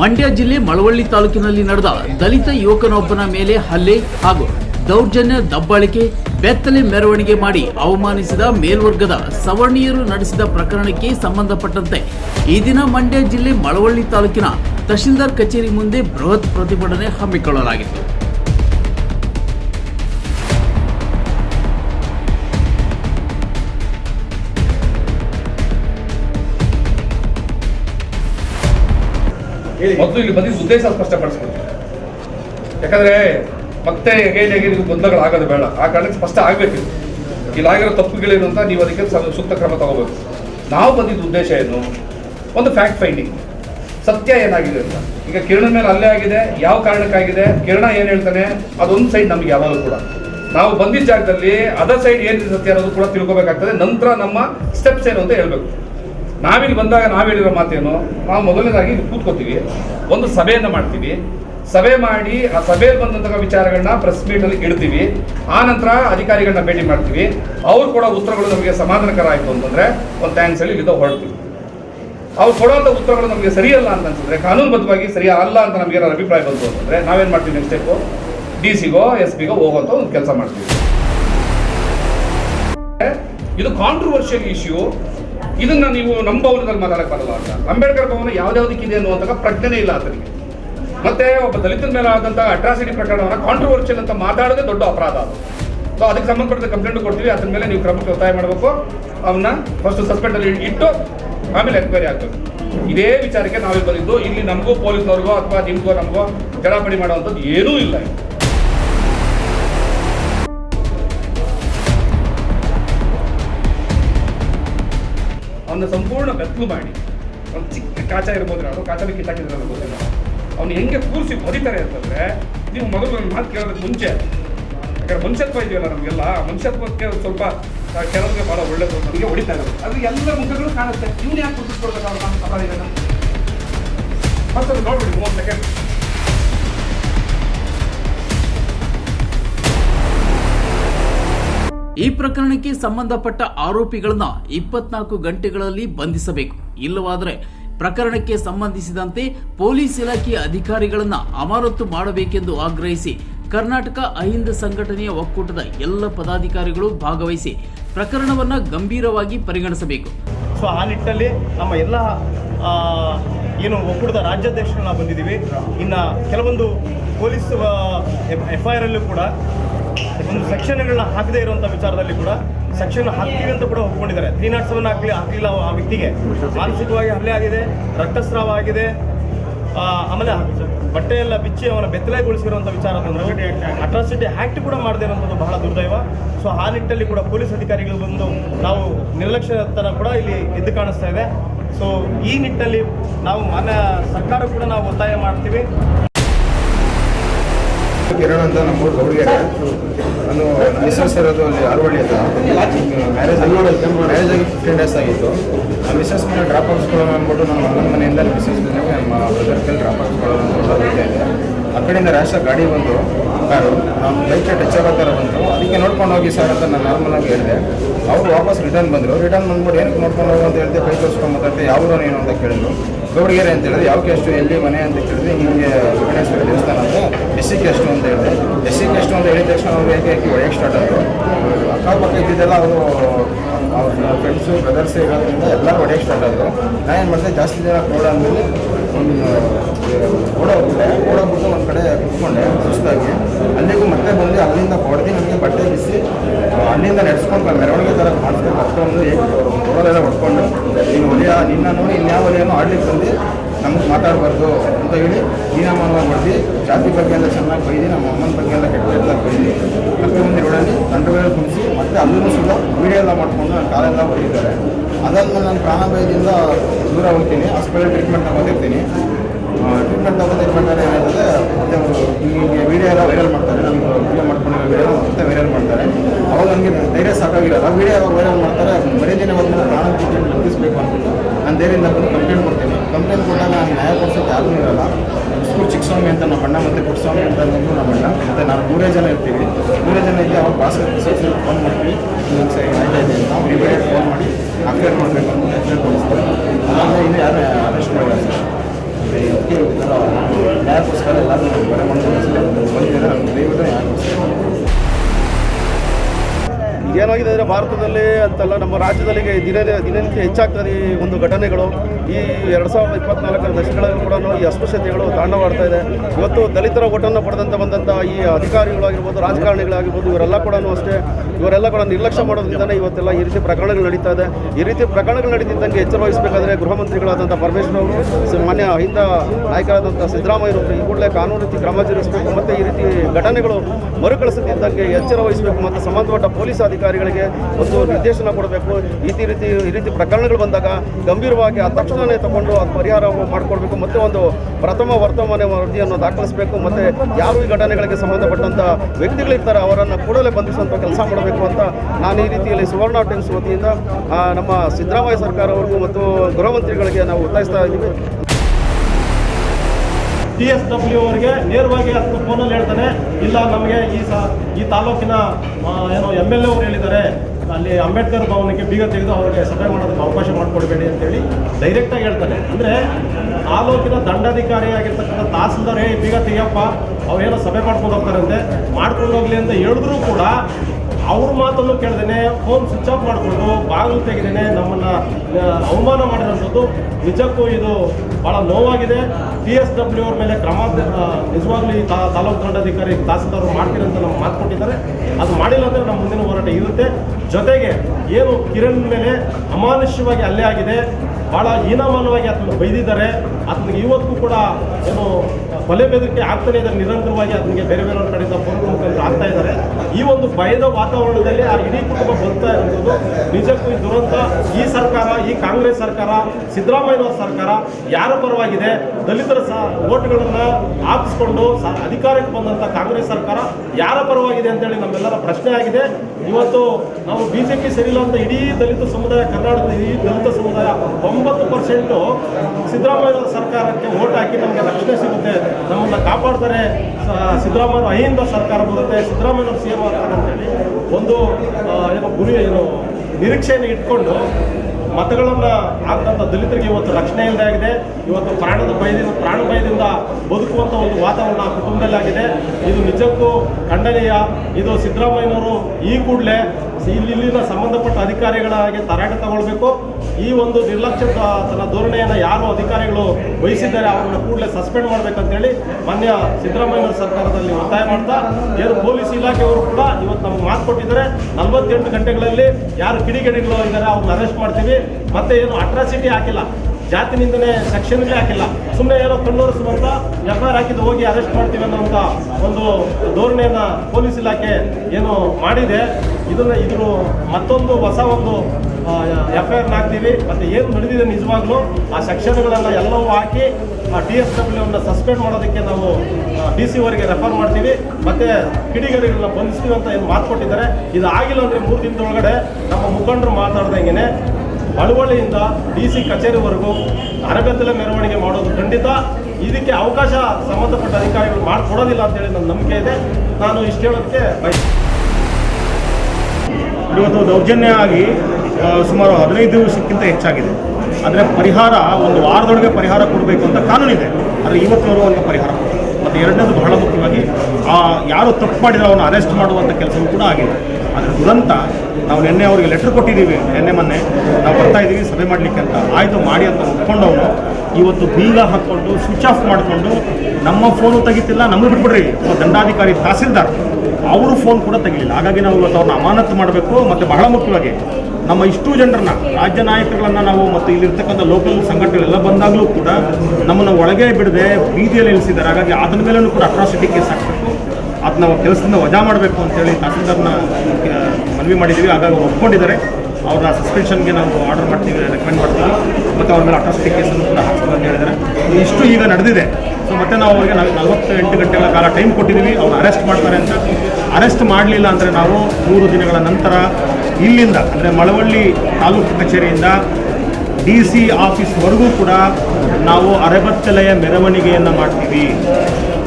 ಮಂಡ್ಯ ಜಿಲ್ಲೆ ಮಳವಳ್ಳಿ ತಾಲೂಕಿನಲ್ಲಿ ನಡೆದ ದಲಿತ ಯುವಕನೊಬ್ಬನ ಮೇಲೆ ಹಲ್ಲೆ ಹಾಗೂ ದೌರ್ಜನ್ಯ ದಬ್ಬಾಳಿಕೆ, ಬೆತ್ತಲೆ ಮೆರವಣಿಗೆ ಮಾಡಿ ಅವಮಾನಿಸಿದ ಮೇಲ್ವರ್ಗದ ಸವರ್ಣೀಯರು ನಡೆಸಿದ ಪ್ರಕರಣಕ್ಕೆ ಸಂಬಂಧಪಟ್ಟಂತೆ ಈ ದಿನ ಮಂಡ್ಯ ಜಿಲ್ಲೆ ಮಳವಳ್ಳಿ ತಾಲೂಕಿನ ತಹಶೀಲ್ದಾರ್ ಕಚೇರಿ ಮುಂದೆ ಬೃಹತ್ ಪ್ರತಿಭಟನೆ ಹಮ್ಮಿಕೊಳ್ಳಲಾಗಿತ್ತು. ಮೊದಲು ಇಲ್ಲಿ ಬಂದಿದ್ದ ಉದ್ದೇಶ ಸ್ಪಷ್ಟಪಡಿಸ್ಬೇಕು. ಯಾಕಂದ್ರೆ ಮತ್ತೆ ಹೇಗೆ ಇದು ಗೊಂದಲಗಳಾಗೋದು ಬೇಡ. ಆ ಕಾರಣಕ್ಕೆ ಸ್ಪಷ್ಟ ಆಗಬೇಕು ಇಲ್ಲಾಗಿರೋ ತಪ್ಪುಗಳೇನು ಅಂತ ನೀವು ಅದಕ್ಕೆ ಸೂಕ್ತ ಕ್ರಮ ತಗೋಬೇಕು. ನಾವು ಬಂದಿದ್ದ ಉದ್ದೇಶ ಏನು? ಒಂದು ಫ್ಯಾಕ್ಟ್ ಫೈಂಡಿಂಗ್ ಸತ್ಯ ಏನಾಗಿದೆ ಅಂತ. ಈಗ ಕಿರಣ ಮೇಲೆ ಅಲ್ಲೇ ಆಗಿದೆ, ಯಾವ ಕಾರಣಕ್ಕಾಗಿದೆ? ಕಿರಣ ಏನು ಹೇಳ್ತಾನೆ? ಅದೊಂದು ಸೈಡ್ ನಮಗೆ ಯಾವಾಗಲೂ ಕೂಡ. ನಾವು ಬಂದಿದ್ದ ಜಾಗದಲ್ಲಿ ಅದರ್ ಸೈಡ್ ಏನಿದೆ ಸತ್ಯ ಅನ್ನೋದು ಕೂಡ ತಿಳ್ಕೊಬೇಕಾಗ್ತದೆ. ನಂತರ ನಮ್ಮ ಸ್ಟೆಪ್ಸ್ ಏನು ಅಂತ ಹೇಳ್ಬೇಕು. ನಾವಿಲ್ಲಿ ಬಂದಾಗ ನಾವು ಹೇಳಿರೋ ಮಾತೇನು, ನಾವು ಮೊದಲನೇದಾಗಿ ಇಲ್ಲಿ ಕೂತ್ಕೋತೀವಿ. ಒಂದು ಸಭೆಯನ್ನು ಮಾಡ್ತೀವಿ. ಸಭೆ ಮಾಡಿ, ಆ ಸಭೆಯಲ್ಲಿ ಬಂದಂತಹ ವಿಚಾರಗಳನ್ನ ಪ್ರೆಸ್ ಮೀಟಲ್ಲಿ ಇಡ್ತೀವಿ. ಆ ನಂತರ ಅಧಿಕಾರಿಗಳನ್ನ ಭೇಟಿ ಮಾಡ್ತೀವಿ. ಅವ್ರು ಕೊಡೋ ಉತ್ತರಗಳು ನಮಗೆ ಸಮಾಧಾನಕರ ಆಯಿತು ಅಂತಂದ್ರೆ ಒಂದು ಥ್ಯಾಂಕ್ಸ್ ಹೇಳಿ ಇಲ್ಲಿಂದ ಹೊರಡ್ತೀವಿ. ಅವ್ರು ಕೊಡೋಂಥ ಉತ್ತರಗಳು ನಮಗೆ ಸರಿಯಲ್ಲ ಅಂತ ಅನ್ಸಿದ್ರೆ, ಕಾನೂನುಬದ್ಧವಾಗಿ ಸರಿ ಅಲ್ಲ ಅಂತ ನಮಗೆ ಏನಾದ್ರು ಅಭಿಪ್ರಾಯ ಬಂತು ಅಂತಂದ್ರೆ, ನಾವೇನು ಮಾಡ್ತೀವಿ ನೆಕ್ಸ್ಟ್ ಸ್ಟೆಪ್ಪು ಡಿ ಸಿಗೋ ಎಸ್ ಪಿಗೋ ಹೋಗೋಂತ ಒಂದು ಕೆಲಸ ಮಾಡ್ತೀವಿ. ಇದು ಕಾಂಟ್ರವರ್ಷಿಯಲ್ ಇಶ್ಯೂ ಇದನ್ನ ನೀವು ನಮ್ಮ ಮಾತಾಡಕ್ ಬರಲ್ಲ ಅಂತ. ಅಂಬೇಡ್ಕರ್ ಭವನ ಯಾವ್ದಾವ್ದಕ್ಕಿದೆ ಅನ್ನುವಂತ ಪ್ರಜ್ಞೆನೇ ಇಲ್ಲ ಆತನಿಗೆ. ಮತ್ತೆ ಒಬ್ಬ ದಲಿತರ ಮೇಲೆ ಆದಂತಹ ಅಟ್ರಾಸಿಟಿ ಪ್ರಕರಣವನ್ನ ಕಾಂಟ್ರವರ್ಷಿಯಲ್ ಅಂತ ಮಾತಾಡೋದೇ ದೊಡ್ಡ ಅಪರಾಧ ಅದು. ಸೊ ಅದಕ್ಕೆ ಸಂಬಂಧಪಟ್ಟ ಕಂಪ್ಲೇಂಟ್ ಕೊಡ್ತೀವಿ, ಅದ್ರ ಮೇಲೆ ನೀವು ಕ್ರಮಕ್ಕೆ ಒತ್ತಾಯ ಮಾಡಬೇಕು. ಅವನ್ನ ಫಸ್ಟ್ ಸಸ್ಪೆಂಡ್ ಅಲ್ಲಿ ಇಟ್ಟು ಆಮೇಲೆ ಎನ್ಕ್ವೈರಿ ಆಗ್ಬೇಕು. ಇದೇ ವಿಚಾರಕ್ಕೆ ನಾವೇ ಬಂದಿದ್ದು. ಇಲ್ಲಿ ನಮಗೂ ಪೊಲೀಸ್ನವ್ರಿಗೋ ಅಥವಾ ನಿಮ್ಗೋ ನಮಗೋ ಜಡಾಪಡಿ ಮಾಡುವಂಥದ್ದು ಏನೂ ಇಲ್ಲ. ಅವನ್ನ ಸಂಪೂರ್ಣ ಬೆತ್ತಲು ಮಾಡಿ. ಒಂದು ಚಿಕ್ಕ ಕಾಚ ಇರ್ಬೋದು ಅದು, ಕಾಚಲ್ಲಿ ಕಿತ್ತಾಕಿದ್ರೆ ಗೊತ್ತಿಲ್ಲ ಅವ್ನು ಹೆಂಗೆ ಕೂರಿಸಿ ಹೊಡಿತಾರೆ ಅಂತಂದ್ರೆ, ನೀವು ಮೊದಲು ಒಂದು ಮಾತು ಕೇಳೋದಕ್ಕೆ ಮುಂಚೆ, ಯಾಕಂದ್ರೆ ಮನುಷ್ಯತ್ವ ಇದೆಯಲ್ಲ ನಮಗೆಲ್ಲ, ಮನುಷ್ಯತ್ವಕ್ಕೆ ಸ್ವಲ್ಪ ಕೆಲವರಿಗೆ ಭಾಳ ಒಳ್ಳೇದು, ನಮಗೆ ಹೊಡಿತಾ ಇರೋದು. ಅದು ಎಲ್ಲ ಮುಖಗಳು ಕಾಣುತ್ತೆ. ಇವ್ನು ಯಾಕೆ ಕೂರಿಸ್ಕೊಡ್ಬೇಕು ಅವ್ರು ನಮ್ಮ ಫಸ್ಟ್ ಅದು ನೋಡ್ಬಿಡಿ ಮೂವತ್ತು ಸೆಕೆಂಡ್ ಈ ಪ್ರಕರಣಕ್ಕೆ ಸಂಬಂಧಪಟ್ಟ ಆರೋಪಿಗಳನ್ನ ಇಪ್ಪತ್ನಾಲ್ಕು ಗಂಟೆಗಳಲ್ಲಿ ಬಂಧಿಸಬೇಕು. ಇಲ್ಲವಾದರೆ ಪ್ರಕರಣಕ್ಕೆ ಸಂಬಂಧಿಸಿದಂತೆ ಪೊಲೀಸ್ ಇಲಾಖೆಯ ಅಧಿಕಾರಿಗಳನ್ನ ಅಮಾನತು ಮಾಡಬೇಕೆಂದು ಆಗ್ರಹಿಸಿ ಕರ್ನಾಟಕ ಅಹಿಂದ ಸಂಘಟನೆಯ ಒಕ್ಕೂಟದ ಎಲ್ಲ ಪದಾಧಿಕಾರಿಗಳು ಭಾಗವಹಿಸಿ ಪ್ರಕರಣವನ್ನ ಗಂಭೀರವಾಗಿ ಪರಿಗಣಿಸಬೇಕು. ಸೊ ಆ ನಿಟ್ಟಿನಲ್ಲಿ ನಮ್ಮ ಎಲ್ಲ ಏನು ಒಕ್ಕೂಟದ ರಾಜ್ಯಾಧ್ಯಕ್ಷರನ್ನ ಬಂದಿದ್ದೀವಿ. ಇನ್ನು ಕೆಲವೊಂದು ಪೊಲೀಸ್ ಎಫ್ ಐ ಆರಲ್ಲೂ ಕೂಡ ಒಂದು ಸೆಕ್ಷನ್ಗಳನ್ನ ಹಾಕದೇ ಇರುವಂಥ ವಿಚಾರದಲ್ಲಿ ಕೂಡ ಸೆಕ್ಷನ್ ಹಾಕ್ತೀವಿ ಅಂತ ಕೂಡ ಒಪ್ಕೊಂಡಿದ್ದಾರೆ. ತ್ರೀ ನಾಟ್ ಸೆವೆನ್ ಹಾಕಲಿ ಹಾಕಲಿಲ್ಲ ಆ ವ್ಯಕ್ತಿಗೆ. ಮಾನಸಿಕವಾಗಿ ಹಲ್ಲೆ ಆಗಿದೆ ರಕ್ತಸ್ರಾವ ಆಗಿದೆ. ಆಮೇಲೆ ಬಟ್ಟೆ ಎಲ್ಲ ಬಿಚ್ಚಿ ಅವನ ಬೆತ್ತಲೆಗೊಳಿಸಿರುವಂಥ ವಿಚಾರ ಅಟ್ರಾಸಿಟಿ ಆ್ಯಕ್ಟ್ ಕೂಡ ಮಾಡದೇ ಇರುವಂತದ್ದು ಬಹಳ ದುರ್ದೈವ. ಸೊ ಆ ನಿಟ್ಟಲ್ಲಿ ಕೂಡ ಪೊಲೀಸ್ ಅಧಿಕಾರಿಗಳು ಬಂದು ನಾವು ನಿರ್ಲಕ್ಷ್ಯತನ ಕೂಡ ಇಲ್ಲಿ ಎದ್ದು ಕಾಣಿಸ್ತಾ ಇದೆ. ಸೊ ಈ ನಿಟ್ಟಿನಲ್ಲಿ ನಾವು ಮಾನ್ಯ ಸರ್ಕಾರ ಕೂಡ ನಾವು ಒತ್ತಾಯ ಮಾಡ್ತೀವಿ. ಕಿರಣ್ ಅಂತ ನಮ್ಮೂರು ಗೌಡಿಗೆರೆ ನಾನು ಮಿಸ್ಸಸ್ ಇರೋದು ಅಲ್ಲಿ ಆರ್ವಳ್ಳಿ ಅಂತ. ಮ್ಯಾರೇಜ್ ಮ್ಯಾರೇಜ್ ಆಗಿ ಫಿಫ್ಟೀನ್ ಡೇಸ್ ಆಗಿತ್ತು. ಆ ಮಿಸ್ಸಸ್ ಮೇಲೆ ಡ್ರಾಪ್ ಹಾಕ್ಸ್ಕೊಳ್ಳೋಣ ಅಂದ್ಬಿಟ್ಟು ನಾನು ನನ್ನ ಮನೆಯಿಂದ ಮಿಸ್ಸಸ್ ಮನೆಗೆ ನಮ್ಮ ಬ್ರದರ್ ಕೈಲಿ ಡ್ರಾಪ್ ಹಾಕ್ಸ್ಕೊಳ್ಳೋಣ ಅಂತ ಆ ಕಡೆಯಿಂದ ರ್ಯಾಶ ಗಾಡಿ ಬಂದು ಕಾರು ನಮ್ಮ ಬೈಕ್ ಟಚ್ ಆಗೋ ಥರ ಬಂತು. ಅದಕ್ಕೆ ನೋಡ್ಕೊಂಡು ಹೋಗಿ ಸರ್ ಅಂತ ನಾನು ನಾರ್ಮಲಾಗಿ ಹೇಳಿದೆ. ಅವರು ವಾಪಸ್ ರಿಟರ್ನ್ ಬಂದರು. ರಿಟರ್ನ್ ಬಂದ್ಬಿಟ್ಟು ಏನಕ್ಕೆ ನೋಡ್ಕೊಂಡು ಹೋಗು ಅಂತ ಹೇಳ್ದೆ ಕೈ ತೋರಿಸ್ಕೊಂಡು ಮಾತಾಡ್ತೆ ಯಾವ ಊರು ನೀನು ಅಂತ ಕೇಳಿದ್ರು. ಗೌಡಿಗೆರೆ ಅಂತ ಹೇಳಿದ್ರೆ ಯಾವ ಎಷ್ಟು ಎಲ್ಲಿ ಮನೆ ಅಂತ ಕೇಳಿದ್ರೆ. ಹಿಂಗೆ ವೆಂಕಟೇಶ್ವರ ದೇವಸ್ಥಾನ ಅಂತ. ಎಸ್ ಸಿ ಎಷ್ಟು ಅಂತ ಹೇಳಿದೆ ಎಸ್ ಸಿ ಎಷ್ಟು ಅಂತ ಹೇಳಿದ ತಕ್ಷಣ ಅವ್ರು ಹೇಗೆ ಹಾಕಿ ಹೊಡೆಯಕ್ಕೆ ಸ್ಟಾರ್ಟ್ ಆದರು? ಅಕ್ಕಪಕ್ಕ ಇದ್ದಿದ್ದೆಲ್ಲ ಅವರು, ಅವ್ರ ಫ್ರೆಂಡ್ಸು ಬ್ರದರ್ಸ್ ಇರೋದ್ರಿಂದ ಎಲ್ಲ ಹೊಡೆಯಕ್ಕೆ ಸ್ಟಾರ್ಟ್ ಆದರು. ನಾನು ಏನು ಮಾಡಿದೆ, ಜಾಸ್ತಿ ಜನ ಕೂಡ ಅಂದಮೇಲೆ ಒಂದು ಓಡೋಗ್ಬಿಟ್ಟೆ ಓಡೋಗ್ಬಿಟ್ಟು ಒಂದು ಕಡೆ ಕುತ್ಕೊಂಡೆ, ಸುಸ್ತಾಗಿ. ಅಲ್ಲಿಗೂ ಮತ್ತೆ ಬಂದು ಅಲ್ಲಿಂದ ಹೊಡೆದು ನನಗೆ ಬಟ್ಟೆ ಬಿಸಿ ಅಲ್ಲಿಂದ ನಡೆಸ್ಕೊಂಡು ಮೆರವಣಿಗೆ ಥರ ಮಾಡಿಸ್ಕೊಂಡು ಅಷ್ಟೊಂದು ಹೇಗೆ ರೋಡೆಲ್ಲ ಹೊಡ್ಕೊಂಡು, ನೀನು ಒಲಿಯ, ನಿನ್ನ ನೋಡಿ ಇನ್ಯಾವ ಒಲಿಯನ್ನು ಆಡ್ಲಿಕ್ಕೆ ಬಂದು. ನಮ್ಗೆ ಮಾತಾಡಬಾರ್ದು ಅಂತ ಹೇಳಿ ನೀನಾಮನವಾಗಿ ಮಾಡಿ ಜಾತಿ ಬಗ್ಗೆ ಎಲ್ಲ ಚೆನ್ನಾಗಿ ಬೈದು ನಮ್ಮ ಅಮ್ಮನ ಬಗ್ಗೆ ಎಲ್ಲ ಕೆಟ್ಟ ಎಲ್ಲ ಬೈದು ಒಂದು ರೋಡಲ್ಲಿ ತಂಡಗಳಲ್ಲಿ ಕುಣಿಸಿ ಮತ್ತೆ ಅಲ್ಲೂ ಸುದ ವಿಡಿಯೋ ಎಲ್ಲ ಮಾಡ್ಕೊಂಡು ನನ್ನ ಕಾಲೆಲ್ಲ ಹೊಡಿತಾರೆ ಅದಾದ್ಮೇಲೆ ನಾನು ಪ್ರಾಣಭಯದಿಂದ ದೂರ ಹೋಗ್ತೀನಿ ಹಾಸ್ಪಿಟಲ್ ಟ್ರೀಟ್ಮೆಂಟ್ ತಗೊಂಡು ಏನು ಮಾಡ್ತಾರೆ ಏನಂದರೆ ಮತ್ತೆ ಅವರು ಹಿಂಗೆ ವೀಡಿಯೋ ಎಲ್ಲ ವೈರಲ್ ಮಾಡ್ತಾರೆ ನಮ್ಗೆ ವೀಡಿಯೋ ಮಾಡ್ಕೊಂಡು ವೀಡಿಯೋ ಮತ್ತೆ ವೈರಲ್ ಮಾಡ್ತಾರೆ ಅವಾಗ ನನಗೆ ಧೈರ್ಯ ಸಾಕಾಗಿರಲ್ಲ ವೀಡಿಯೋ ಯಾವಾಗ ವೈರಲ್ ಮಾಡ್ತಾರೆ ಮರಿದಿನ ಒಂದು ನಾನು ಟ್ರೀಟ್ಮೆಂಟ್ ಮುಗಿಸ್ಬೇಕು ಅಂದ್ಬಿಟ್ಟು ನಾನು ಧೈರ್ಯದಿಂದ ಬಂದು ಕಂಪ್ಲೇಂಟ್ ಕೊಡ್ತೀನಿ ಕಂಪ್ಲೇಂಟ್ ಕೊಟ್ಟಾಗ ನಾನು ನ್ಯಾಯ ಕೊಡ್ಸೋಕ್ಕೆ ಯಾರೂ ಇರಲ್ಲ ಸ್ಕೂಲ್ ಚಿಕ್ಕಸ್ವಾಮಿ ಅಂತ ನಮ್ಮ ಅಣ್ಣ ಮತ್ತು ಪುಟ್ಟಸ್ವಾಮಿ ಅಂತ ನಮ್ಮ ಅಣ್ಣ ಮತ್ತು ನಾವು ಮೂರೇ ಜನ ಇರ್ತೀವಿ ಮೂರೇ ಜನ ಇದ್ದೆ ಅವಾಗ ಸರ್ ಫೋನ್ ಮಾಡ್ತೀವಿ ಒಂದು ಸರಿ ಆಯ್ತಾ ಇದೆ ಅಂತ ಅವ್ರಿಗೆ ಫೋನ್ ಮಾಡಿ ಅಪ್ಡೇಟ್ ಮಾಡಬೇಕು ಅಂತ ಅಪ್ಡೇಟ್ ಕೊಡಿಸ್ತಾರೆ ಅದಾದಮೇಲೆ ಇನ್ನೂ ಯಾರು ಅರೆಸ್ಟ್ ಮಾಡಿಲ್ಲ ಸರ್ ಏನಾಗಿದೆ ಅಂದರೆ ಭಾರತದಲ್ಲಿ ಅಂತಲ್ಲ ನಮ್ಮ ರಾಜ್ಯದಲ್ಲಿ ದಿನ ದಿನನಿತ್ಯ ಹೆಚ್ಚಾಗ್ತದೆ ಈ ಒಂದು ಘಟನೆಗಳು. ಈ ಎರಡು ಸಾವಿರದ ಇಪ್ಪತ್ನಾಲ್ಕರ ದಶಕಗಳಲ್ಲಿ ಕೂಡ ಈ ಅಸ್ಪೃಶ್ಯತೆಗಳು ತಾಂಡವಾಡ್ತಾ ಇದೆ. ಇವತ್ತು ದಲಿತರ ಓಟನ್ನು ಪಡೆದಂತ ಬಂದಂಥ ಈ ಅಧಿಕಾರಿಗಳಾಗಿರ್ಬೋದು, ರಾಜಕಾರಣಿಗಳಾಗಿರ್ಬೋದು, ಇವರೆಲ್ಲ ಕೂಡ ಅಷ್ಟೇ. ಇವರೆಲ್ಲ ಕೂಡ ನಿರ್ಲಕ್ಷ್ಯ ಮಾಡೋದ್ರಿಂದ ಇವತ್ತೆಲ್ಲ ಈ ರೀತಿ ಪ್ರಕರಣಗಳು ನಡೀತಾ ಇದೆ. ಈ ರೀತಿ ಪ್ರಕರಣಗಳು ನಡೀತಿದ್ದಂಗೆ ಎಚ್ಚರ ವಹಿಸಬೇಕಾದ್ರೆ ಗೃಹ ಮಂತ್ರಿಗಳಾದಂಥ ಪರಮೇಶ್ವರ್ ಅವರು ಮಾನ್ಯ ಹಿಂದ ನಾಯಕರಾದಂಥ ಸಿದ್ದರಾಮಯ್ಯನವರು ಈ ಕೂಡಲೇ ಕಾನೂನು ರೀತಿ ಕ್ರಮ ಜರುಗಿಸಬೇಕು ಮತ್ತು ಈ ರೀತಿ ಘಟನೆಗಳು ಮರುಕಳಿಸದಿದ್ದಂಗೆ ಎಚ್ಚರ ವಹಿಸಬೇಕು ಮತ್ತು ಸಂಬಂಧಪಟ್ಟ ಪೊಲೀಸ್ ಅಧಿಕಾರಿಗಳಿಗೆ ಒಂದು ನಿರ್ದೇಶನ ಕೊಡಬೇಕು. ಈ ರೀತಿ ಈ ರೀತಿ ಪ್ರಕರಣಗಳು ಬಂದಾಗ ಗಂಭೀರವಾಗಿ ಆ ತಕ್ಷಣವೇ ತಗೊಂಡು ಅದು ಪರಿಹಾರ ಮಾಡಿಕೊಡ್ಬೇಕು. ಮತ್ತು ಒಂದು ಪ್ರಥಮ ವರ್ತಮಾನ ವರದಿಯನ್ನು ದಾಖಲಿಸಬೇಕು. ಮತ್ತು ಯಾರು ಈ ಘಟನೆಗಳಿಗೆ ಸಂಬಂಧಪಟ್ಟಂಥ ವ್ಯಕ್ತಿಗಳಿರ್ತಾರೆ, ಅವರನ್ನು ಕೂಡಲೇ ಬಂಧಿಸುವಂಥ ಕೆಲಸ ಮಾಡಬೇಕು ಅಂತ ನಾನು ಈ ರೀತಿಯಲ್ಲಿ ಸುವರ್ಣ ಟೈಮ್ಸ್ ವತಿಯಿಂದ ನಮ್ಮ ಸಿದ್ದರಾಮಯ್ಯ ಸರ್ಕಾರ ಅವ್ರಿಗೂ ಮತ್ತು ಗೃಹ ಮಂತ್ರಿಗಳಿಗೆ ನಾವು ಒತ್ತಾಯಿಸ್ತಾ ಇದ್ದೀವಿ. ಟಿ ಎಸ್ ಡಬ್ಲ್ಯೂ ಅವರಿಗೆ ನೇರವಾಗಿ ಅದನ್ನು ಫೋನಲ್ಲಿ ಹೇಳ್ತಾನೆ, ಇಲ್ಲ ನಮಗೆ ಈ ಈ ತಾಲೂಕಿನ ಏನೋ ಎಂ ಎಲ್ ಎ ಅವರು ಹೇಳಿದ್ದಾರೆ ಅಲ್ಲಿ ಅಂಬೇಡ್ಕರ್ ಭವನಕ್ಕೆ ಬೀಗ ತೆಗೆದು ಅವರಿಗೆ ಸಭೆ ಮಾಡೋದಕ್ಕೆ ಅವಕಾಶ ಮಾಡಿಕೊಡ್ಬೇಡಿ ಅಂತೇಳಿ ಡೈರೆಕ್ಟಾಗಿ ಹೇಳ್ತಾರೆ. ಅಂದರೆ ತಾಲೂಕಿನ ದಂಡಾಧಿಕಾರಿಯಾಗಿರ್ತಕ್ಕಂಥ ತಹಸೀಲ್ದಾರ್ ಏ ಬೀಗ ತೆಗಿಯಪ್ಪ ಅವ್ರೇನೋ ಸಭೆ ಮಾಡ್ಕೊಂಡು ಹೋಗ್ತಾರಂತೆ, ಮಾಡ್ಕೊಂಡು ಹೋಗ್ಲಿ ಅಂತ ಹೇಳಿದ್ರು ಕೂಡ ಅವ್ರ ಮಾತನ್ನು ಕೇಳ್ದೇನೆ ಫೋನ್ ಸ್ವಿಚ್ ಆಫ್ ಮಾಡಿಕೊಂಡು ಬಾಗಿಲು ತೆಗೆದೇನೆ ನಮ್ಮನ್ನು ಅವಮಾನ ಮಾಡಿರೋಂಥದ್ದು ನಿಜಕ್ಕೂ ಇದು ಭಾಳ ನೋವಾಗಿದೆ. ಪಿ ಎಸ್ ಡಬ್ಲ್ಯೂ ಅವ್ರ ಮೇಲೆ ಕ್ರಮ ನಿಜವಾಗ್ಲೂ ಈ ತಾಲೂಕು ದಂಡಾಧಿಕಾರಿ ತಹಸೀಲ್ದಾರ್ ಮಾಡ್ತೀರಿ ಅಂತ ನಮ್ಗೆ ಮಾತು ಕೊಟ್ಟಿದ್ದಾರೆ. ಅದು ಮಾಡಿಲ್ಲ ಅಂದರೆ ನಮ್ಮ ಮುಂದಿನ ಹೋರಾಟ ಇರುತ್ತೆ. ಜೊತೆಗೆ ಏನು ಕಿರಣ್ ಮೇಲೆ ಅಮಾನುಷ್ಯವಾಗಿ ಅಲ್ಲೇ ಆಗಿದೆ ಭಾಳ ಹೀನಮಾನವಾಗಿ ಅದನ್ನು ಬೈದಿದ್ದಾರೆ. ಅದನ್ನ ಇವತ್ತು ಕೂಡ ಏನು ಕೊಲೆ ಬೆದರಿಕೆ ಆಗ್ತಾನೆ ಇದ್ದಾರೆ ನಿರಂತರವಾಗಿ ಅದಕ್ಕೆ ಬೇರೆ ಬೇರೆ ಕಡೆಯಿಂದ ಫೋನ್ ಮುಖಾಂತರ ಆಗ್ತಾ ಇದ್ದಾರೆ. ಈ ಒಂದು ಭಯದ ವಾತಾವರಣದಲ್ಲಿ ಆ ಇಡೀ ಕುಟುಂಬ ಬರ್ತಾ ಇರುವುದು ನಿಜಕ್ಕೂ ಈ ದುರಂತ. ಈ ಸರ್ಕಾರ, ಈ ಕಾಂಗ್ರೆಸ್ ಸರ್ಕಾರ, ಸಿದ್ದರಾಮಯ್ಯನವರ ಸರ್ಕಾರ ಯಾರ ಪರವಾಗಿದೆ? ದಲಿತರ ಸ, ಓಟ್ಗಳನ್ನು ಹಾಕಿಸ್ಕೊಂಡು ಅಧಿಕಾರಕ್ಕೆ ಬಂದಂಥ ಕಾಂಗ್ರೆಸ್ ಸರ್ಕಾರ ಯಾರ ಪರವಾಗಿದೆ ಅಂತೇಳಿ ನಮ್ಮೆಲ್ಲರ ಪ್ರಶ್ನೆ ಆಗಿದೆ. ಇವತ್ತು ನಾವು ಬಿ ಜೆ ಪಿ ಸರಿಯಿಲ್ಲ ಅಂತ ಇಡೀ ದಲಿತ ಸಮುದಾಯ, ಕರ್ನಾಟಕದ ಇಡೀ ದಲಿತ ಸಮುದಾಯ ಒಂಬತ್ತು ಪರ್ಸೆಂಟು ಸಿದ್ದರಾಮಯ್ಯ ಸರ್ಕಾರಕ್ಕೆ ಓಟ್ ಹಾಕಿ ನಮಗೆ ರಕ್ಷಣೆ ಕಾಪಾಡ್ತಾರೆ. ಸಿದ್ದರಾಮಯ್ಯ ಅಹಿಂದ ಸರ್ಕಾರ ಬರುತ್ತೆ, ಸಿದ್ದರಾಮಯ್ಯ ಸಿ ಎಂ ಆಗ್ತಾರೆ ಅಂತೇಳಿ ಒಂದು ಏನೋ ಗುರಿ, ಏನು ನಿರೀಕ್ಷೆಯನ್ನು ಇಟ್ಕೊಂಡು ಮತಗಳನ್ನು ಆಗ್ತಂಥ ದಲಿತರಿಗೆ ಇವತ್ತು ರಕ್ಷಣೆ ಇಲ್ಲದೆ ಆಗಿದೆ. ಇವತ್ತು ಪ್ರಾಣದ ಭಯದಿಂದ, ಪ್ರಾಣ ಭಯದಿಂದ ಬದುಕುವಂಥ ಒಂದು ವಾತಾವರಣ ಕುಟುಂಬದಲ್ಲಾಗಿದೆ ಇದು ನಿಜಕ್ಕೂ ಖಂಡನೀಯ. ಇದು ಸಿದ್ದರಾಮಯ್ಯನವರು ಈ ಕೂಡಲೇ ಇಲ್ಲಿ ಇಲ್ಲಿನ ಸಂಬಂಧಪಟ್ಟ ಅಧಿಕಾರಿಗಳ ಹಾಗೆ ತರಾಟೆ ತಗೊಳ್ಬೇಕು. ಈ ಒಂದು ನಿರ್ಲಕ್ಷ್ಯ ತನ್ನ ಧೋರಣೆಯನ್ನು ಯಾರು ಅಧಿಕಾರಿಗಳು ವಹಿಸಿದ್ದಾರೆ, ಅವರನ್ನು ಕೂಡಲೇ ಸಸ್ಪೆಂಡ್ ಮಾಡಬೇಕಂತೇಳಿ ಮಾನ್ಯ ಸಿದ್ದರಾಮಯ್ಯ ಸರ್ಕಾರದಲ್ಲಿ ಒತ್ತಾಯ ಮಾಡ್ತಾ, ಏನು ಪೊಲೀಸ್ ಇಲಾಖೆಯವರು ಕೂಡ ಇವತ್ತು ನಮ್ಗೆ ಮಾತು ಕೊಟ್ಟಿದ್ದಾರೆ. ನಲವತ್ತೆಂಟು ಗಂಟೆಗಳಲ್ಲಿ ಯಾರು ಕಿಡಿಗೇಡಿಗಳು ಇದ್ದಾರೆ, ಅವ್ರನ್ನ ಅರೆಸ್ಟ್ ಮಾಡ್ತೀವಿ. ಮತ್ತೆ ಏನು ಅಟ್ರಾಸಿಟಿ ಹಾಕಿಲ್ಲ ಜಾತಿ ನಿಂದನೆ ಸೆಕ್ಷನ್ಗೆ ಹಾಕಿಲ್ಲ. ಸುಮ್ಮನೆ ಏನೋ ಕಣ್ಣೋರಿಸುವಂತ ಎಫ್ ಐ ಆರ್ ಹಾಕಿದ್ದು ಹೋಗಿ ಅರೆಸ್ಟ್ ಮಾಡ್ತೀವಿ ಅನ್ನೋಂಥ ಒಂದು ಧೋರಣೆಯನ್ನು ಪೊಲೀಸ್ ಇಲಾಖೆ ಏನು ಮಾಡಿದೆ. ಇದನ್ನ ಇದ್ರ ಮತ್ತೊಂದು ಹೊಸ ಒಂದು ಎಫ್ ಐ ಆರ್ ಹಾಕ್ತೀವಿ, ಮತ್ತು ಏನು ನಡೆದಿದೆ ನಿಜವಾಗ್ಲೂ, ಆ ಸೆಕ್ಷನ್ಗಳನ್ನು ಎಲ್ಲವೂ ಹಾಕಿ, ಆ ಡಿ ಎಸ್ ಡಬ್ಲ್ಯೂ ಅನ್ನ ಸಸ್ಪೆಂಡ್ ಮಾಡೋದಕ್ಕೆ ನಾವು ಡಿ ಸಿ ಅವರಿಗೆ ರೆಫರ್ ಮಾಡ್ತೀವಿ. ಮತ್ತು ಕಿಡಿಗಡಿಗಳನ್ನ ಬಂಧಿಸ್ತೀವಿ ಅಂತ ಏನು ಮಾತು ಕೊಟ್ಟಿದ್ದಾರೆ, ಇದು ಆಗಿಲ್ಲ ಅಂದರೆ ಮೂರು ದಿನದೊಳಗಡೆ ನಮ್ಮ ಮುಖಂಡರು ಮಾತಾಡ್ದಂಗೆ ಬಳುವಳಿಯಿಂದ ಡಿ ಸಿ ಕಚೇರಿವರೆಗೂ ಅರಗತ್ತಲೆ ಮೆರವಣಿಗೆ ಮಾಡೋದು ಖಂಡಿತ. ಇದಕ್ಕೆ ಅವಕಾಶ ಸಂಬಂಧಪಟ್ಟ ಅಧಿಕಾರಿಗಳು ಮಾಡಿಕೊಡೋದಿಲ್ಲ ಅಂತೇಳಿ ನನ್ನ ನಂಬಿಕೆ ಇದೆ. ನಾನು ಇಷ್ಟು ಹೇಳೋದಕ್ಕೆ ಬಯಸ್ತೀನಿ. ಇವತ್ತು ದೌರ್ಜನ್ಯ ಆಗಿ ಸುಮಾರು ಹದಿನೈದು ದಿವಸಕ್ಕಿಂತ ಹೆಚ್ಚಾಗಿದೆ. ಆದರೆ ಪರಿಹಾರ ಒಂದು ವಾರದೊಳಗೆ ಪರಿಹಾರ ಕೊಡಬೇಕು ಅಂತ ಕಾನೂನಿದೆ ಆದರೆ ಇವತ್ತಿನವರು ಒಂದು ಪರಿಹಾರ. ಮತ್ತು ಎರಡನೇದು ಬಹಳ ಮುಖ್ಯವಾಗಿ, ಆ, ಯಾರು ತಪ್ಪು ಮಾಡಿದ್ರೆ ಅವನ್ನ ಅರೆಸ್ಟ್ ಮಾಡುವಂಥ ಕೆಲಸವೂ ಕೂಡ ಆಗಿದೆ. ಆದರೆ ದುರಂತ, ನಾವು ನಿನ್ನೆ ಅವರಿಗೆ ಲೆಟ್ರ್ ಕೊಟ್ಟಿದ್ದೀವಿ, ನಿನ್ನೆ ಮೊನ್ನೆ. ನಾವು ಬರ್ತಾ ಇದ್ದೀವಿ, ಸಭೆ ಮಾಡಲಿಕ್ಕೆ ಅಂತ. ಆಯಿತು, ಮಾಡಿ ಅಂತ ಒಪ್ಕೊಂಡವನು. ಇವತ್ತು ಬೀಗ ಹಾಕ್ಕೊಂಡು ಸ್ವಿಚ್ ಆಫ್ ಮಾಡಿಕೊಂಡು, ನಮ್ಮ ಫೋನು ತೆಗಿತಿಲ್ಲ, ನಮಗೆ ಬಿಟ್ಬಿಡ್ರಿ. ದಂಡಾಧಿಕಾರಿ ತಹಸೀಲ್ದಾರ್. ಅವರು ಫೋನ್ ಕೂಡ ತೆಗಿಲಿಲ್ಲ. ಹಾಗಾಗಿ ನಾವು ಇವತ್ತು ಅವ್ರನ್ನ ಅಮಾನತು ಮಾಡಬೇಕು ಮತ್ತು ಬಹಳ ಮುಖ್ಯವಾಗಿ ನಮ್ಮ ಇಷ್ಟು ಜನರನ್ನ, ರಾಜ್ಯ ನಾಯಕರುಗಳನ್ನು ನಾವು ಮತ್ತು ಇಲ್ಲಿರ್ತಕ್ಕಂಥ ಲೋಕಲ್ ಸಂಘಟನೆಗಳೆಲ್ಲ ಬಂದಾಗಲೂ ಕೂಡ ನಮ್ಮನ್ನು ಒಳಗೆ ಬಿಡದೆ ಬೀದಿಯಲ್ಲಿ ನಿಲ್ಲಿಸಿದ್ದಾರೆ. ಹಾಗಾಗಿ ಅದನ್ನ ಮೇಲೂ ಕೂಡ ಅಟ್ರಾಸಿಟಿ ಕೇಸ್ ಹಾಕಬೇಕು. ಅದು ನಾವು ಕೆಲಸದಿಂದ ವಜಾ ಮಾಡಬೇಕು ಅಂತೇಳಿ ತಹಸೀಲ್ದಾರ್ನ ಮನವಿ ಮಾಡಿದ್ದೀವಿ. ಹಾಗಾಗಿ ಅವ್ರು ಒಪ್ಕೊಂಡಿದ್ದಾರೆ. ಅವ್ರನ್ನ ಸಸ್ಪೆನ್ಷನ್ಗೆ ನಾವು ಆರ್ಡರ್ ಮಾಡ್ತೀವಿ ರೆಕಮೆಂಡ್ ಮಾಡ್ತೀವಿ. ಮತ್ತು ಅವ್ರ ಮೇಲೆ ಅಟ್ರಾಸಿಟಿ ಕೇಸನ್ನು ಕೂಡ ಹಾಕ್ತೀವಿ ಅಂತ ಹೇಳಿದ್ದಾರೆ. ಇಷ್ಟು ಈಗ ನಡೆದಿದೆ. ಸೊ ಮತ್ತೆ ನಾವು ಅವರಿಗೆ ನಲವತ್ತು ಎಂಟು ಗಂಟೆಗಳ ಕಾಲ ಟೈಮ್ ಕೊಟ್ಟಿದ್ದೀವಿ. ಅವ್ರನ್ನ ಅರೆಸ್ಟ್ ಮಾಡ್ತಾರೆ ಅಂತ ಅರೆಸ್ಟ್ ಮಾಡಲಿಲ್ಲ ಅಂದರೆ ನಾವು ಮೂರು ದಿನಗಳ ನಂತರ ಇಲ್ಲಿಂದ, ಅಂದರೆ ಮಳವಳ್ಳಿ ತಾಲೂಕು ಕಚೇರಿಯಿಂದ ಡಿ ಸಿ ಆಫೀಸ್ವರೆಗೂ ಕೂಡ ನಾವು ಅರೆಬತ್ತಲೆಯ ಮೆರವಣಿಗೆಯನ್ನು ಮಾಡ್ತೀವಿ.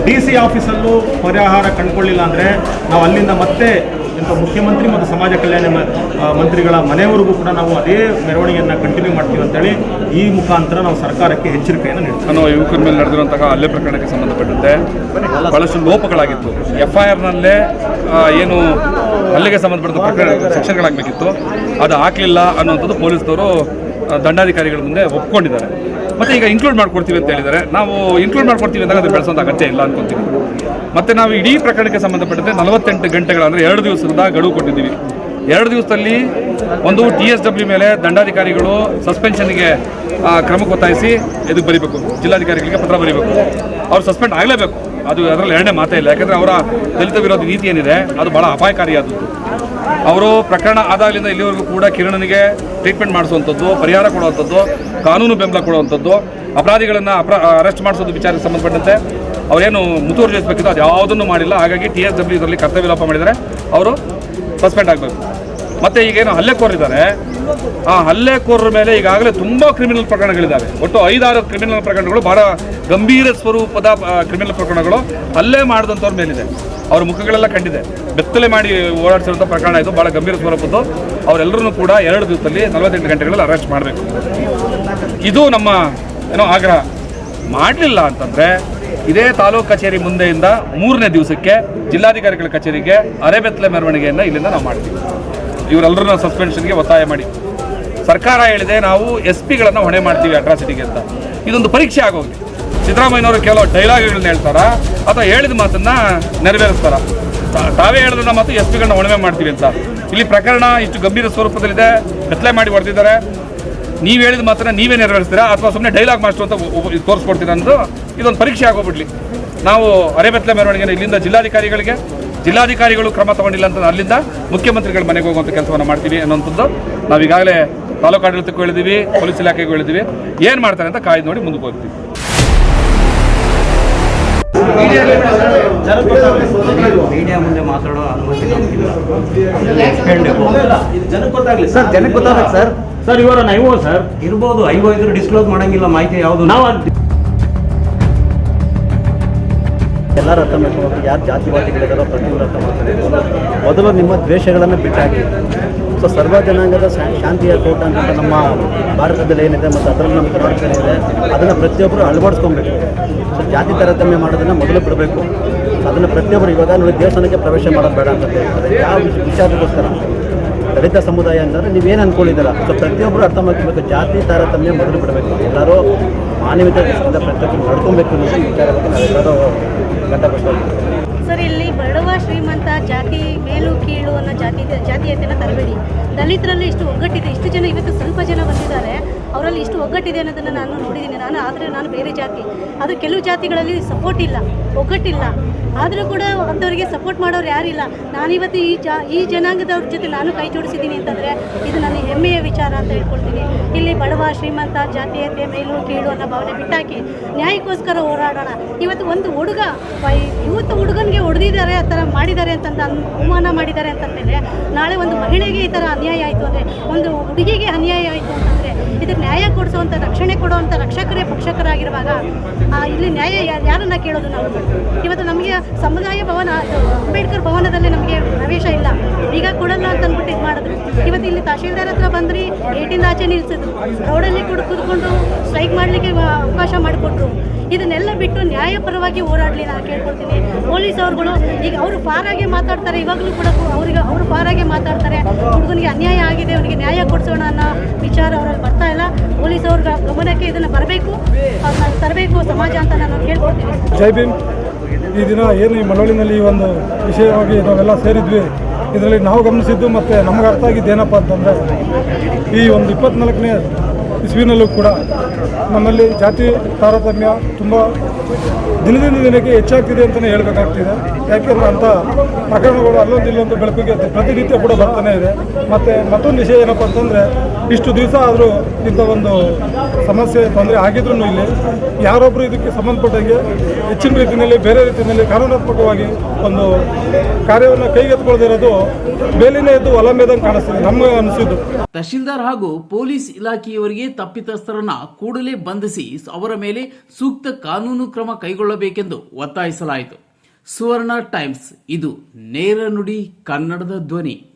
ಡಿ ಸಿ ಆಫೀಸಲ್ಲೂ ಪರಿಹಾರ ಕಂಡುಕೊಳ್ಳಿಲ್ಲ ಅಂದರೆ ನಾವು ಅಲ್ಲಿಂದ ಮತ್ತೆ ಮುಖ್ಯಮಂತ್ರಿ ಮತ್ತು ಸಮಾಜ ಕಲ್ಯಾಣ ಮಂತ್ರಿಗಳ ಮನೆಯವರೆಗೂ ಕೂಡ ನಾವು ಅದೇ ಮೆರವಣಿಗೆಯನ್ನು ಕಂಟಿನ್ಯೂ ಮಾಡ್ತೀವಿ ಅಂತೇಳಿ ಈ ಮುಖಾಂತರ ನಾವು ಸರ್ಕಾರಕ್ಕೆ ಎಚ್ಚರಿಕೆಯನ್ನು ನೀಡ್ತೀವಿ. ಅನ್ನೋ ಯುವಕರ ಮೇಲೆ ನಡೆದಿರುವಂತಹ ಹಲ್ಲೆ ಪ್ರಕರಣಕ್ಕೆ ಸಂಬಂಧಪಟ್ಟಂತೆ ಬಹಳಷ್ಟು ಲೋಪಗಳಾಗಿತ್ತು. ಎಫ್ ಐ ಆರ್ನಲ್ಲೇ ಏನು ಹಲ್ಲೆಗೆ ಸಂಬಂಧಪಟ್ಟ ಪ್ರಕರಣ ಸೆಕ್ಷನ್ಗಳಾಗಬೇಕಿತ್ತು. ಅದು ಹಾಕಲಿಲ್ಲ ಅನ್ನುವಂಥದ್ದು ಪೊಲೀಸ್ನವರು ದಂಡಾಧಿಕಾರಿಗಳ ಮುಂದೆ ಒಪ್ಕೊಂಡಿದ್ದಾರೆ. ಮತ್ತು ಈಗ ಇನ್ಕ್ಲೂಡ್ ಮಾಡ್ಕೊಡ್ತೀವಿ ಅಂತ ಹೇಳಿದರೆ ನಾವು ಇನ್ಕ್ಲೂಡ್ ಮಾಡ್ಕೊಡ್ತೀವಿ ಅಂದಾಗ ಅದು ಬೆಳೆಸೋದು ಅಗತ್ಯ ಇಲ್ಲ ಅನ್ಕೊತೀವಿ. ಮತ್ತು ನಾವು ಇಡೀ ಪ್ರಕರಣಕ್ಕೆ ಸಂಬಂಧಪಟ್ಟಂತೆ ನಲವತ್ತೆಂಟು ಗಂಟೆಗಳ ಅಂದರೆ ಎರಡು ದಿವಸದ ಗಡುವು ಕೊಟ್ಟಿದ್ದೀವಿ. ಎರಡು ದಿವಸದಲ್ಲಿ ಒಂದು ಟಿ ಎಸ್ ಡಬ್ಲ್ಯೂ ಮೇಲೆ ದಂಡಾಧಿಕಾರಿಗಳು ಸಸ್ಪೆನ್ಷನ್ಗೆ ಕ್ರಮಕ್ಕೆ ಒತ್ತಾಯಿಸಿ ಇದಕ್ಕೆ ಬರೀಬೇಕು? ಜಿಲ್ಲಾಧಿಕಾರಿಗಳಿಗೆ ಪತ್ರ ಬರೀಬೇಕು. ಅವ್ರು ಸಸ್ಪೆಂಡ್ ಆಗಲೇಬೇಕು. ಅದು ಅದರಲ್ಲಿ ಎರಡನೇ ಮಾತೇ ಇಲ್ಲ. ಯಾಕಂದರೆ ಅವರ ದಲಿತ ವಿರೋಧಿ ನೀತಿ ಏನಿದೆ, ಅದು ಭಾಳ ಅಪಾಯಕಾರಿಯಾದದ್ದು ಅವರು ಪ್ರಕರಣ ಆದಾಗಲಿಂದ ಇಲ್ಲಿವರೆಗೂ ಕೂಡ ಕಿರಣನಿಗೆ ಟ್ರೀಟ್ಮೆಂಟ್ ಮಾಡಿಸುವಂಥದ್ದು, ಪರಿಹಾರ ಕೊಡುವಂಥದ್ದು, ಕಾನೂನು ಬೆಂಬಲ ಕೊಡುವಂಥದ್ದು, ಅಪರಾಧಿಗಳನ್ನು ಅಪ್ರ ಅರೆಸ್ಟ್ ಮಾಡಿಸೋದು ವಿಚಾರಕ್ಕೆ ಸಂಬಂಧಪಟ್ಟಂತೆ ಅವರೇನು ಮುತುವರ್ಜಿ ವಹಿಸಬೇಕಿತ್ತು ಅದು ಯಾವುದನ್ನು ಮಾಡಿಲ್ಲ. ಹಾಗಾಗಿ ಟಿ ಎಸ್ ಡಬ್ಲ್ಯೂ ಇದರಲ್ಲಿ ಕರ್ತವ್ಯ ಲೋಪ ಮಾಡಿದರೆ ಅವರು ಸಸ್ಪೆಂಡ್ ಆಗಬೇಕು. ಮತ್ತು ಈಗೇನು ಹಲ್ಲೆಕೋರಿದ್ದಾರೆ ಆ ಹಲ್ಲೆಕೋರರ ಮೇಲೆ ಈಗಾಗಲೇ ತುಂಬ ಕ್ರಿಮಿನಲ್ ಪ್ರಕರಣಗಳಿದ್ದಾವೆ. ಒಟ್ಟು ಐದಾರು ಕ್ರಿಮಿನಲ್ ಪ್ರಕರಣಗಳು, ಬಹಳ ಗಂಭೀರ ಸ್ವರೂಪದ ಕ್ರಿಮಿನಲ್ ಪ್ರಕರಣಗಳು ಹಲ್ಲೆ ಮಾಡಿದಂಥವ್ರ ಮೇಲಿದೆ. ಅವ್ರ ಮುಖಗಳೆಲ್ಲ ಕಂಡಿದೆ. ಬೆತ್ತಲೆ ಮಾಡಿ ಓಡಾಡಿಸಿರುವಂಥ ಪ್ರಕರಣ ಇದು ಭಾಳ ಗಂಭೀರ ಸ್ವರೂಪದ್ದು. ಅವರೆಲ್ಲರೂ ಕೂಡ ಎರಡು ದಿವಸದಲ್ಲಿ ನಲವತ್ತೆಂಟು ಗಂಟೆಗಳಲ್ಲಿ ಅರೆಸ್ಟ್ ಮಾಡಬೇಕು. ಇದು ನಮ್ಮ, ಏನೋ ಆಗ್ರಹ. ಮಾಡಲಿಲ್ಲ ಅಂತಂದರೆ, ಇದೇ ತಾಲೂಕು ಕಚೇರಿ ಮುಂದೆಯಿಂದ ಮೂರನೇ ದಿವಸಕ್ಕೆ ಜಿಲ್ಲಾಧಿಕಾರಿಗಳ ಕಚೇರಿಗೆ ಅರೆಬೆತ್ತಲೆ ಮೆರವಣಿಗೆಯನ್ನು ಇಲ್ಲಿಂದ ನಾವು ಮಾಡ್ತೀವಿ. ಇವರೆಲ್ಲರನ್ನ ಸಸ್ಪೆನ್ಷನ್ಗೆ ಒತ್ತಾಯ ಮಾಡಿ. ಸರ್ಕಾರ ಹೇಳಿದೆ ನಾವು ಎಸ್ ಪಿಗಳನ್ನು ಹೊಣೆ ಮಾಡ್ತೀವಿ ಅಟ್ರಾಸಿಟಿಗೆ ಅಂತ. ಇದೊಂದು ಪರೀಕ್ಷೆ ಆಗೋಗಿ. ಸಿದ್ದರಾಮಯ್ಯನವರು ಕೆಲವು ಡೈಲಾಗ್ಗಳನ್ನ ಹೇಳ್ತಾರಾ? ಅಥವಾ ಹೇಳಿದ ಮಾತನ್ನ ನೆರವೇರಿಸ್ತಾರ? ತಾವೇ ಹೇಳಿದ ಮಾತು ಎಸ್ ಪಿಗಳನ್ನ ಹೊಣೆ ಮಾಡ್ತೀವಿ ಅಂತ. ಇಲ್ಲಿ ಪ್ರಕರಣ ಇಷ್ಟು ಗಂಭೀರ ಸ್ವರೂಪದಲ್ಲಿದೆ. ಕತ್ಲೆ ಮಾಡಿ ಹೊಡೆದಿದ್ದಾರೆ. ನೀವು ಹೇಳಿದ ಮಾತನ್ನ ನೀವೇ ನೆರವೇರಿಸ್ತೀರಾ? ಅಥವಾ ಸುಮ್ಮನೆ ಡೈಲಾಗ್ ಮಾಸ್ಟರ್ ಅಂತ ತೋರಿಸ್ಕೊಡ್ತೀರಾ ಅನ್ನೋದು ಇದೊಂದು ಪರೀಕ್ಷೆ ಆಗೋಗ್ಬಿಡ್ಲಿ. ನಾವು ಅರೆಬೆತ್ತಲೆ ಮೆರವಣಿಗೆನ ಇಲ್ಲಿಂದ ಜಿಲ್ಲಾಧಿಕಾರಿಗಳಿಗೆ ಜಿಲ್ಲಾಧಿಕಾರಿಗಳು ಕ್ರಮ ತಗೊಂಡಿಲ್ಲ ಅಂತ ಅಲ್ಲಿಂದ ಮುಖ್ಯಮಂತ್ರಿಗಳ ಮನೆಗೆ ಹೋಗುವಂಥ ಕೆಲಸವನ್ನು ಮಾಡ್ತೀವಿ ಅನ್ನೋಂಥದ್ದು ನಾವು ಈಗಾಗಲೇ ತಾಲೂಕು ಆಡಳಿತಕ್ಕೂ ಹೇಳಿದ್ದೀವಿ ಪೊಲೀಸ್ ಇಲಾಖೆಗೂ ಹೇಳಿದ್ದೀವಿ ಏನು ಮಾಡ್ತಾರೆ ಅಂತ ಕಾಯ್ದು ನೋಡಿ ಮುಂದಕ್ಕೆ ಹೋಗ್ತೀವಿ. ಮೀಡಿಯಾ ಮುಂದೆ ಮಾತಾಡೋ ಅನುಮತಿ ಸರ್ ಜನಕ್ಕೆ ಗೊತ್ತಾಗಲಿ ಸರ್. ಸರ್ ಇವರ ನೈವೋ ಸರ್. ಇರ್ಬೋದು ಐವೋ ಇದ್ರು ಡಿಸ್ಕ್ಲೋಸ್ ಮಾಡಂಗಿಲ್ಲ ಮಾಹಿತಿ ಯಾವುದು. ನಾವು ಎಲ್ಲರೂ ರಥ ಮಾಡ್ಕೊಂಡು ಯಾರು ಜಾತಿವಾದಿಗಳಿದಾರೋ ಪ್ರತಿಯೊಂದು ರಥ ಮಾಡ್ಕೊಂಡು ಮೊದಲು ನಿಮ್ಮ ದ್ವೇಷಗಳನ್ನು ಬಿಟ್ಟಾಕಿ. ಸೊ ಸರ್ವ ಜನಾಂಗದ ಶಾಂತಿಯ ತೋಟ ಅಂತ ನಮ್ಮ ಭಾರತದಲ್ಲಿ ಏನಿದೆ ಮತ್ತು ಅದರಲ್ಲಿ ನಮ್ಮ ಕರ್ನಾಟಕ ಏನಿದೆ ಅದನ್ನು ಪ್ರತಿಯೊಬ್ಬರು ಅಳವಡಿಸ್ಕೊಬೇಕು. ಸೊ ಜಾತಿ ತಾರತಮ್ಯ ಮಾಡೋದನ್ನು ಮೊದಲು ಬಿಡಬೇಕು. ಅದನ್ನು ಪ್ರತಿಯೊಬ್ಬರು ಇವಾಗ ನೋಡಿ ದೇವಸ್ಥಾನಕ್ಕೆ ಪ್ರವೇಶ ಮಾಡೋದು ಬೇಡ ಅಂತ ಹೇಳ್ತಾರೆ. ಯಾವ ವಿಚಾರಕ್ಕೋಸ್ಕರ ದಲಿತ ಸಮುದಾಯ ಅಂತಂದರೆ ನೀವೇನು ಅಂದ್ಕೊಂಡಿದ್ದೀರ ಸೊ ಪ್ರತಿಯೊಬ್ಬರು ಅರ್ಥ ಮಾಡ್ಕೋಬೇಕು. ಜಾತಿ ತಾರತಮ್ಯ ಮೊದಲು ಬಿಡಬೇಕು. ಎಲ್ಲರೂ ಮಾನವೀಯತೆ ದೃಷ್ಟಿಯಿಂದ ಪ್ರತಿಯೊಬ್ಬರು ನಡ್ಕೊಬೇಕು ಅನ್ನೋದು ವಿಚಾರ ಬಗ್ಗೆ ನಾವೆಲ್ಲರೂ ಸರ್, ಇಲ್ಲಿ ಬಡವ, ಶ್ರೀಮಂತ, ಜಾತಿ, ಮೇಲು, ಕೀಳು ಅನ್ನೋ ಜಾತಿ ಜಾತೀಯತೆಯನ್ನು ತರಬೇಡಿ. ದಲಿತರಲ್ಲಿ ಇಷ್ಟು ಒಗ್ಗಟ್ಟಿದೆ. ಇಷ್ಟು ಜನ ಇವತ್ತು ಸ್ವಲ್ಪ ಜನ ಬಂದಿದ್ದಾರೆ. ಅವರಲ್ಲಿ ಇಷ್ಟು ಒಗ್ಗಟ್ಟಿದೆ ಅನ್ನೋದನ್ನು ನಾನು ನೋಡಿದ್ದೀನಿ ನಾನು, ಆದರೆ ನಾನು ಬೇರೆ ಜಾತಿ. ಆದರೆ ಕೆಲವು ಜಾತಿಗಳಲ್ಲಿ ಸಪೋರ್ಟ್ ಇಲ್ಲ, ಒಗ್ಗಟ್ಟಿಲ್ಲ. ಆದರೂ ಕೂಡ ಅಂಥವ್ರಿಗೆ ಸಪೋರ್ಟ್ ಮಾಡೋರು ಯಾರಿಲ್ಲ. ನಾನಿವತ್ತು ಈ ಜಾ, ಈ ಜನಾಂಗದವ್ರ ಜೊತೆ ನಾನು ಕೈ ಜೋಡಿಸಿದ್ದೀನಿ ಅಂತಂದರೆ ಇದು ನನ್ನ ಹೆಮ್ಮೆಯ ವಿಚಾರ ಅಂತ ಹೇಳ್ಕೊಳ್ತೀನಿ. ಇಲ್ಲಿ ಬಡವ, ಶ್ರೀಮಂತ, ಜಾತೀಯತೆ, ಮೇಲು, ಕೀಳು ಅನ್ನೋ ಭಾವನೆ ಬಿಟ್ಟಾಕಿ ನ್ಯಾಯಕ್ಕೋಸ್ಕರ ಹೋರಾಡೋಣ. ಇವತ್ತು ಒಂದು ಹುಡುಗ ಇವತ್ತು ಹುಡುಗನಿಗೆ ಹೊಡೆದಿದ್ದಾರೆ, ಆ ಥರ ಮಾಡಿದ್ದಾರೆ ಅಂತಂದು ಅನುಮಾನ ಮಾಡಿದ್ದಾರೆ ಅಂತಂದರೆ ನಾಳೆ ಒಂದು ಮಹಿಳೆಗೆ ಈ ಥರ ಅನ್ಯಾಯ ಆಯಿತು ಅಂದರೆ, ಒಂದು ಹುಡುಗಿಗೆ ಅನ್ಯಾಯ ಆಯಿತು ಅಂತಂದರೆ ಇದಕ್ಕೆ ನ್ಯಾಯ ಕೊಡಿಸುವಂಥ, ರಕ್ಷಣೆ ಕೊಡುವಂಥ ರಕ್ಷಕರೇ ಪಕ್ಷಕರಾಗಿರುವಾಗ ಇಲ್ಲಿ ನ್ಯಾಯ ಯಾರನ್ನ ಕೇಳೋದು ನಾವು? ಇವತ್ತು ನಮಗೆ ಸಮುದಾಯ ಭವನ, ಅಂಬೇಡ್ಕರ್ ಭವನದಲ್ಲಿ ಇವತ್ತು ಇಲ್ಲಿ ತಹಶೀಲ್ದಾರ್ ಹತ್ರ ಬಂದ್ರಿ, ಏಟಿಂದ ಆಚೆ ನಿಲ್ಸಿದ್ರು. ರೋಡಲ್ಲಿ ಕೂಡ ಕುತ್ಕೊಂಡು ಸ್ಟ್ರೈಕ್ ಮಾಡಲಿಕ್ಕೆ ಅವಕಾಶ ಮಾಡಿಕೊಟ್ರು. ಇದನ್ನೆಲ್ಲ ಬಿಟ್ಟು ನ್ಯಾಯಪರವಾಗಿ ಹೋರಾಡಲಿ ನಾನು ಕೇಳ್ಕೊಳ್ತೀನಿ. ಪೊಲೀಸ್ ಅವ್ರುಗಳು, ಈಗ ಅವರು ಫಾರಾಗೆ ಮಾತಾಡ್ತಾರೆ, ಇವಾಗಲೂ ಕೂಡ ಅವ್ರಿಗೆ ಅವರು ಫಾರಾಗೆ ಮಾತಾಡ್ತಾರೆ. ಹುಡುಗನಿಗೆ ಅನ್ಯಾಯ ಆಗಿದೆ, ಅವನಿಗೆ ನ್ಯಾಯ ಕೊಡಿಸೋಣ ಅನ್ನೋ ವಿಚಾರ ಅವರಲ್ಲಿ ಬರ್ತಾ ಇಲ್ಲ. ಪೊಲೀಸ್ ಅವ್ರ ಗಮನಕ್ಕೆ ಇದನ್ನು ಬರಬೇಕು. ಅವ್ರನ್ನ ತರಬೇಕು ಸಮಾಜ ಅಂತ ನಾನು ಕೇಳ್ಕೊಳ್ತೀನಿ ಜೈ ಭೀಮ್. ಈ ದಿನ ಏನು ಈ ಮಳವಳ್ಳಿನಲ್ಲಿ ಈ ಒಂದು ವಿಷಯವಾಗಿ ನಾವೆಲ್ಲ ಸೇರಿದ್ವಿ. ಇದರಲ್ಲಿ ನಾವು ಗಮನಿಸಿದ್ದು ಮತ್ತು ನಮಗೆ ಅರ್ಥ ಆಗಿದ್ದು ಏನಪ್ಪ ಅಂತಂದರೆ, ಈ ಒಂದು ಇಪ್ಪತ್ನಾಲ್ಕನೇ ಇಸ್ವಿನಲ್ಲೂ ಕೂಡ ನಮ್ಮಲ್ಲಿ ಜಾತಿ ತಾರತಮ್ಯ ತುಂಬ ದಿನದಿಂದ ದಿನಕ್ಕೆ ಹೆಚ್ಚಾಗ್ತಿದೆ ಅಂತಲೇ ಹೇಳಬೇಕಾಗ್ತಿದೆ. ಯಾಕೆಂದ್ರೆ ಅಂತ ಪ್ರಕರಣಗಳು ಅಲ್ಲೊಂದು ಇಲ್ಲೊಂದು ಬೆಳಕಿಗೆ ಪ್ರತಿನಿತ್ಯ ಕೂಡ ಬರ್ತಾನೆ ಇದೆ. ಮತ್ತು ಮತ್ತೊಂದು ವಿಷಯ ಏನಪ್ಪ ಅಂತಂದರೆ, ಇಷ್ಟು ದಿವಸ ಆದರೂ ಇಂಥ ಒಂದು ಸಮಸ್ಯೆ, ತೊಂದರೆ ಆಗಿದ್ರೂ ಇಲ್ಲಿ ಯಾರೊಬ್ಬರು ಇದಕ್ಕೆ ಸಂಬಂಧಪಟ್ಟಂಗೆ ಹೆಚ್ಚಿನ ರೀತಿಯಲ್ಲಿ ಬೇರೆ ರೀತಿಯಲ್ಲಿ ಕಾನೂನಾತ್ಮಕವಾಗಿ ಒಂದು ಕಾರ್ಯವನ್ನು ಕೈಗೆತ್ತಿಕೊಳ್ಳದಿರೋದು ಬೇಲಿನೇ ಎದ್ದು ಹೊಲ ಕಾಣಿಸ್ತದೆ, ನಮ್ಮ ಅನಿಸಿದ್ದು. ತಹಶೀಲ್ದಾರ್ ಹಾಗೂ ಪೊಲೀಸ್ ಇಲಾಖೆಯವರಿಗೆ ತಪ್ಪಿತಸ್ಥರನ್ನ ಕೂಡಲೇ ಬಂಧಿಸಿ ಅವರ ಮೇಲೆ ಸೂಕ್ತ ಕಾನೂನು ಕ್ರಮ ಕೈಗೊಳ್ಳಬೇಕೆಂದು ಒತ್ತಾಯಿಸಲಾಯಿತು. ಸುವರ್ಣ ಟೈಮ್ಸ್. ಇದು ನೇರ ನುಡಿ ಕನ್ನಡದ ಧ್ವನಿ.